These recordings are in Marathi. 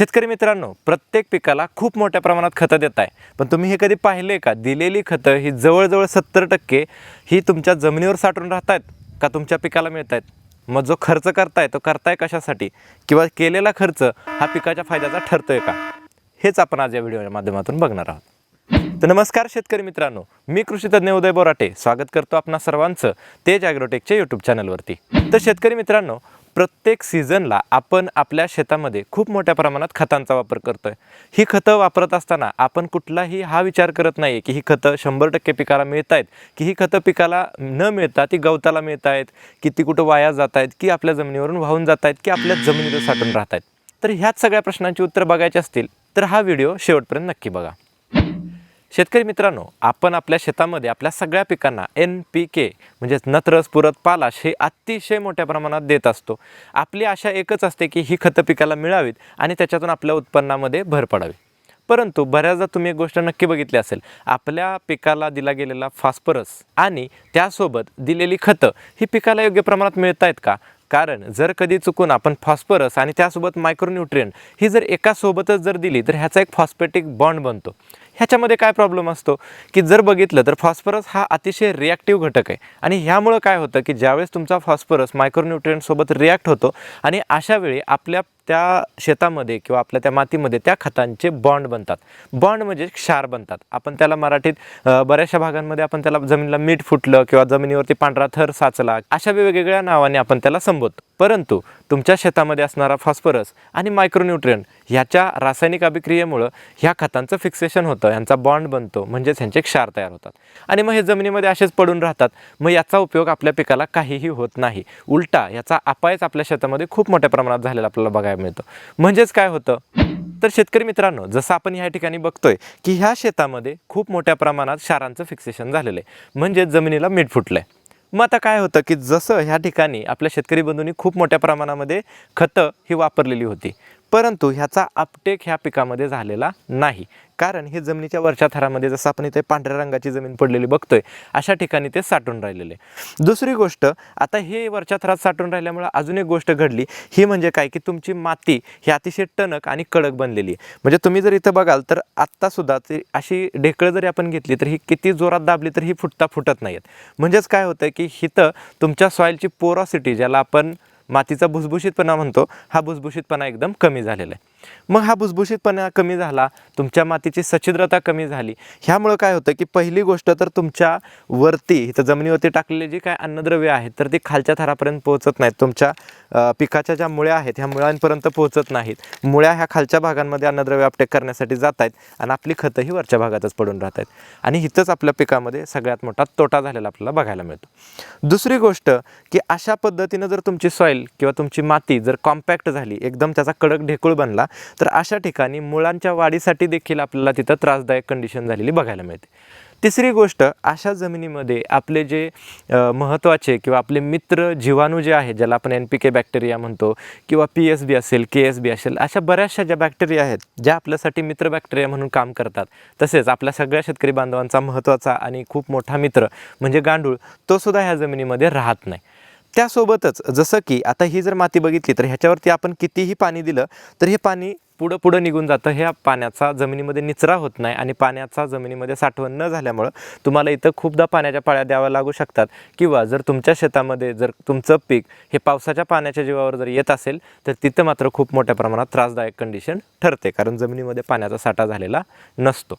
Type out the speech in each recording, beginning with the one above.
शेतकरी मित्रांनो प्रत्येक पिकाला खूप मोठ्या प्रमाणात खतं देत आहे. पण तुम्ही हे कधी पाहिले का? दिलेली खतं ही जवळजवळ सत्तर टक्के ही तुमच्या जमिनीवर साठून राहत आहेत का तुमच्या पिकाला मिळत आहेत मग जो खर्च करताय तो करताय कशासाठी? किंवा केलेला खर्च हा पिकाच्या फायद्याचा ठरतोय का? हेच आपण आज या व्हिडिओच्या माध्यमातून बघणार आहोत. तर नमस्कार शेतकरी मित्रांनो मी कृषीतज्ञ उदय बोराटे. स्वागत करतो आपणा सर्वांचं तेज ॲग्रोटेकच्या यूट्यूब चॅनलवरती तर शेतकरी मित्रांनो प्रत्येक सीझनला आपण आपल्या शेतामध्ये खूप मोठ्या प्रमाणात खतांचा वापर करतो आहे ही खतं वापरत असताना आपण कुठलाही हा विचार करत नाही आहे की ही खतं शंभर टक्के पिकाला मिळत आहेत की ही खतं पिकाला न मिळता ती गवताला मिळत आहेत की ती कुठं वाया जात आहेत की आपल्या जमिनीवरून वाहून जात आहेत की आपल्या जमिनीवर साठून राहत आहेत तर ह्याच सगळ्या प्रश्नांची उत्तर बघायची असतील तर हा व्हिडिओ शेवटपर्यंत नक्की बघा. शेतकरी मित्रांनो आपण आपल्या शेतामध्ये आपल्या सगळ्या पिकांना एन पी के म्हणजेच नत्रस पुरत पालाश हे अतिशय मोठ्या प्रमाणात देत असतो. आपली आशा एकच असते की ही खतं पिकाला मिळावीत आणि त्याच्यातून आपल्या उत्पन्नामध्ये भर पडावी. परंतु बऱ्याचदा तुम्ही एक गोष्ट नक्की बघितली असेल आपल्या पिकाला दिला गेलेला फॉस्फरस आणि त्यासोबत दिलेली खतं ही पिकाला योग्य प्रमाणात मिळत आहेत का? कारण जर कधी चुकून आपण फॉस्फरस आणि त्यासोबत मायक्रोन्युट्रियन ही जर एकासोबतच जर दिली तर ह्याचा एक फॉस्फेटिक बॉन्ड बनतो. ह्याच्यामध्ये काय प्रॉब्लेम असतो? की जर बघितलं तर फॉस्फरस हा अतिशय रिॲक्टिव्ह घटक आहे. आणि ह्यामुळं काय होतं की ज्यावेळेस तुमचा फॉस्फरस मायक्रोन्यूट्रियनसोबत रिॲक्ट होतो आणि अशा वेळी आपल्या त्या शेतामध्ये किंवा आपल्या त्या मातीमध्ये त्या खतांचे बॉन्ड बनतात. बॉन्ड म्हणजे क्षार बनतात. आपण त्याला मराठीत बऱ्याचशा भागांमध्ये आपण त्याला जमिनीला मीठ फुटलं किंवा जमिनीवरती पांढरा थर साचला अशा वेगवेगळ्या नावाने आपण त्याला संबोधतो. परंतु तुमच्या शेतामध्ये असणारा फॉस्फरस आणि मायक्रोन्यूट्रियन ह्याच्या रासायनिक अभिक्रियेमुळं ह्या खतांचं फिक्सेशन होतं ह्यांचा बॉन्ड बनतो म्हणजेच ह्यांचे क्षार तयार होतात. आणि मग हे जमिनीमध्ये असेच पडून राहतात मग याचा उपयोग आपल्या पिकाला काहीही होत नाही. उलटा याचा अपायच आपल्या शेतामध्ये खूप मोठ्या प्रमाणात झालेला आपल्याला बघायला मिळतो. म्हणजेच काय होतं? तर शेतकरी मित्रांनो जसं आपण ह्या ठिकाणी बघतोय की ह्या शेतामध्ये खूप मोठ्या प्रमाणात क्षारांचं फिक्सेशन झालेलं आहे. म्हणजेच जमिनीला मीठ फुटलंय. मग आता काय होतं की जसं ह्या ठिकाणी आपल्या शेतकरी बंधूंनी खूप मोठ्या प्रमाणामध्ये खतं ही वापरलेली होती. परंतु ह्याचा अपटेक ह्या पिकामध्ये झालेला नाही. कारण हे जमिनीच्या वरच्या थरामध्ये जसं आपण इथे पांढऱ्या रंगाची जमीन पडलेली बघतोय अशा ठिकाणी ते साठून राहिलेले. दुसरी गोष्ट आता हे वरच्या थरात साठून राहिल्यामुळे अजून एक गोष्ट घडली. ही म्हणजे काय? की तुमची माती ही अतिशय टणक आणि कडक बनलेली आहे. म्हणजे तुम्ही जर इथं बघाल तर आत्तासुद्धा ती अशी ढेकळं जरी आपण घेतली तर ही किती जोरात दाबली तर ही फुटता फुटत नाहीत म्हणजेच काय होतं की हिथं तुमच्या सॉईलची पोरॉसिटी ज्याला आपण मातीचा भुसभुशीतपणा म्हणतो हा भुसभुशीतपणा एकदम कमी झालेला आहे. मग हा भुसभुशीतपणा कमी झाला तुमच्या मातीची सच्छिद्रता कमी झाली. ह्यामुळं काय होतं की पहिली गोष्ट तर तुमच्या वरती इथं जमिनीवरती टाकलेले जे काय अन्नद्रव्य आहेत तर ते खालच्या थरापर्यंत पोहोचत नाहीत. तुमच्या पिकाच्या ज्या मुळ्या आहेत ह्या मुळांपर्यंत पोहोचत नाहीत. मुळ्या ह्या खालच्या भागांमध्ये अन्नद्रव्य अपटेक करण्यासाठी जात आहेत आणि आपली खतंही वरच्या भागातच पडून राहत आहेत आणि इथंच आपल्या पिकामध्ये सगळ्यात मोठा तोटा झालेला आपल्याला बघायला मिळतो. दुसरी गोष्ट की अशा पद्धतीनं जर तुमची सॉईल किंवा तुमची माती जर कॉम्पॅक्ट झाली एकदम त्याचा कडक ढेकूळ बनला तर अशा ठिकाणी मुळांच्या वाढीसाठी देखील आपल्याला तिथं त्रासदायक कंडिशन झालेली बघायला मिळते. तिसरी गोष्ट अशा जमिनीमध्ये आपले जे महत्त्वाचे किंवा आपले मित्र जीवाणू जे आहेत ज्याला आपण एन पी के बॅक्टेरिया म्हणतो किंवा पी एस बी असेल के एस बी असेल अशा बऱ्याचशा ज्या बॅक्टेरिया आहेत ज्या आपल्यासाठी मित्र बॅक्टेरिया म्हणून काम करतात. तसेच आपल्या सगळ्या शेतकरी बांधवांचा महत्त्वाचा आणि खूप मोठा मित्र म्हणजे गांडूळ तो सुद्धा ह्या जमिनीमध्ये राहत नाही. त्यासोबतच जसं की आता ही जर माती बघितली तर ह्याच्यावरती आपण कितीही पाणी दिलं तर हे पाणी पुढं पुढं निघून जातं. ह्या पाण्याचा जमिनीमध्ये निचरा होत नाही आणि पाण्याचा जमिनीमध्ये साठवण न झाल्यामुळं तुम्हाला इथं खूपदा पाण्याच्या पाळ्या द्याव्या लागू शकतात. किंवा जर तुमच्या शेतामध्ये जर तुमचं पीक हे पावसाच्या पाण्याच्या जीवावर जर येत असेल तर तिथं मात्र खूप मोठ्या प्रमाणात त्रासदायक कंडिशन ठरते. कारण जमिनीमध्ये पाण्याचा साठा झालेला नसतो.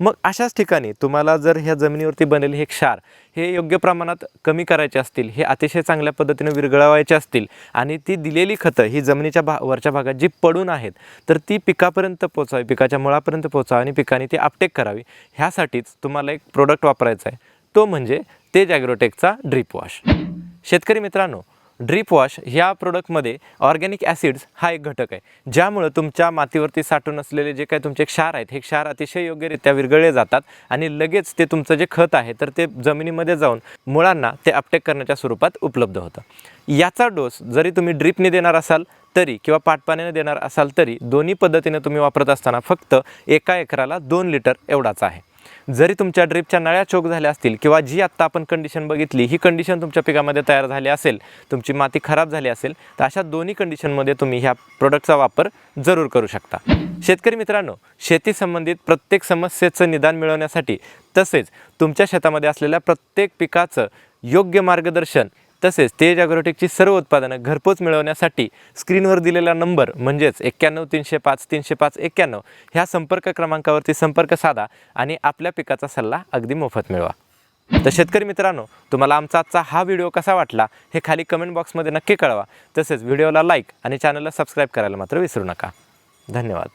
मग अशाच ठिकाणी तुम्हाला जर ह्या जमिनीवरती बनेल हे क्षार हे योग्य प्रमाणात कमी करायचे असतील हे अतिशय चांगल्या पद्धतीने विरघळवायचे असतील आणि ती दिलेली खतं ही जमिनीच्या भा वरच्या भागात जी पडून आहेत तर ती पिकापर्यंत पोचावी पिकाच्या मुळापर्यंत पोचावी आणि पिकाने ती अपटेक करावी ह्यासाठीच तुम्हाला एक प्रोडक्ट वापरायचा आहे. तो म्हणजे तेज ॲग्रोटेकचा ड्रीप वॉश शेतकरी मित्रांनो ड्रीप वॉश ह्या प्रोडक्टमध्ये ऑर्गॅनिक ॲसिड्स हा एक घटक आहे. ज्यामुळं तुमच्या मातीवरती साठून असलेले जे काही तुमचे क्षार आहेत हे क्षार अतिशय योग्यरित्या विरघळले जातात आणि लगेच ते तुमचं जे खत आहे तर ते जमिनीमध्ये जाऊन मुळांना ते अपटेक करण्याच्या स्वरूपात उपलब्ध होतं. याचा डोस जरी तुम्ही ड्रीपने देणार असाल तरी किंवा पाटपाण्याने देणार असाल तरी दोन्ही पद्धतीने तुम्ही वापरत असताना फक्त एका एकराला दोन लिटर एवढाच आहे. जरी तुमच्या ड्रिपच्या नळ्या चोक झाल्या असतील किंवा जी आत्ता आपण कंडिशन बघितली ही कंडिशन तुमच्या पिकामध्ये तयार झाली असेल तुमची माती खराब झाली असेल तर अशा दोन्ही कंडिशनमध्ये तुम्ही ह्या प्रोडक्टचा वापर जरूर करू शकता. शेतकरी मित्रांनो शेती संबंधित प्रत्येक समस्येचं निदान मिळवण्यासाठी तसेच तुमच्या शेतामध्ये असलेल्या प्रत्येक पिकाचं योग्य मार्गदर्शन तसेच तेज ॲग्रोटेकची सर्व उत्पादनं घरपोच मिळवण्यासाठी स्क्रीनवर दिलेला नंबर म्हणजेच एक्क्याण्णव तीनशे पाच तीनशे पाच एक्क्याण्णव ह्या संपर्क क्रमांकावरती संपर्क साधा आणि आपल्या पिकाचा सल्ला अगदी मोफत मिळवा. तर शेतकरी मित्रांनो तुम्हाला आमचा आजचा हा व्हिडिओ कसा वाटला हे खाली कमेंट बॉक्समध्ये नक्की कळवा. तसेच व्हिडिओला लाईक आणि चॅनलला सबस्क्राईब करायला मात्र विसरू नका. धन्यवाद.